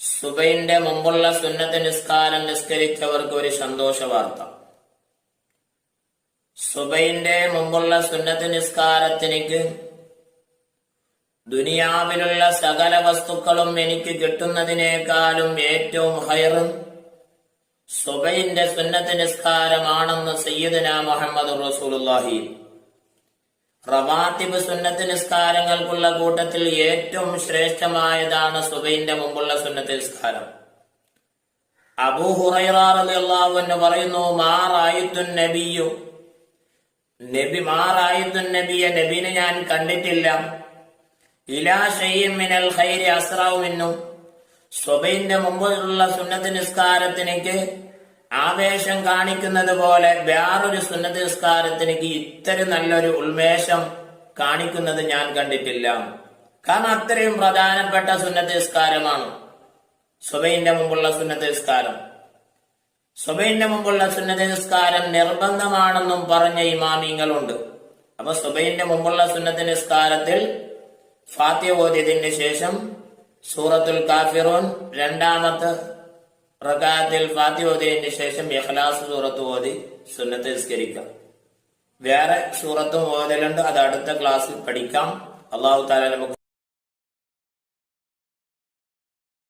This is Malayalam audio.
സുബൈന്റെ മുമ്പുള്ള സുന്നത്ത് നിസ്കാരം നിസ്കരിച്ചവർക്ക് ഒരു സന്തോഷ വാർത്ത. സുബൈന്റെ മുമ്പുള്ള സുന്നത്ത് നിസ്കാരത്തിനിക്ക് ദുനിയാവിലുള്ള സകല വസ്തുക്കളും എനിക്ക് കിട്ടുന്നതിനേക്കാളും ഏറ്റവും ഹയറും സുബൈന്റെ സുന്നത്ത് നിസ്കാരമാണെന്ന് സയ്യിദന മുഹമ്മദ് റസൂലുള്ളാഹി റവാത്തിബ് സുന്നത്ത് നിസ്കാരങ്ങൾക്കുള്ള കൂട്ടത്തിൽ ഏറ്റവും ശ്രേഷ്ഠമായതാണ് സുബൈന്റെ മുമ്പുള്ള സുന്നത്ത് നിസ്കാരം. അബൂ പറയുന്നു മാറായിത്തുൻ നബിയു നബി മാറായിത്തുൻ നബിയെ നബീനെ ഞാൻ കണ്ടിട്ടില്ല. ഇലാ മിനൽ ഖൈരി അസ്റാവു മിന്നു. സ്വബൈന്റെ മുമ്പുള്ള സുന്നത്ത് നിസ്കാരത്തിനേക്ക് ആവേശം കാണിക്കുന്നത് പോലെ വേറൊരു സുന്നത്ത് നിസ്കാരത്തിനേക്ക് ഇത്തരം നല്ലൊരു ഉന്മേഷം കാണിക്കുന്നത് ഞാൻ കണ്ടിട്ടില്ല. കാരണം അത്രയും പ്രധാനപ്പെട്ട സുന്നതിസ്കാരമാണ് സ്വബൈന്റെ മുമ്പുള്ള സുന്നതിസ്കാരം. സുബൈന്റെ മുമ്പുള്ള സുന്നത്ത് നിസ്കാരം നിർബന്ധമാണെന്നും പറഞ്ഞ ഇമാമിങ്ങളുണ്ട്. അപ്പൊ സുബൈന്റെ മുമ്പുള്ള സുന്നത്ത് നിസ്കാരത്തിൽ ഫാത്തിയ ശേഷം സൂറത്തുൽ കാഫിറൂൻ രണ്ടാമത്തെ റകാത്തിൽ ഫാത്തി ഓതിയതിന് ശേഷം ഇഖ്ലാസ് സൂറത്ത് ഓതി സുന്നത്ത് നിസ്കരിക്കാം വേറെ സൂറത്തും ഓതലുണ്ട്. അത് അടുത്ത ക്ലാസ്സിൽ പഠിക്കാം. അള്ളാഹു താല നമുക്ക്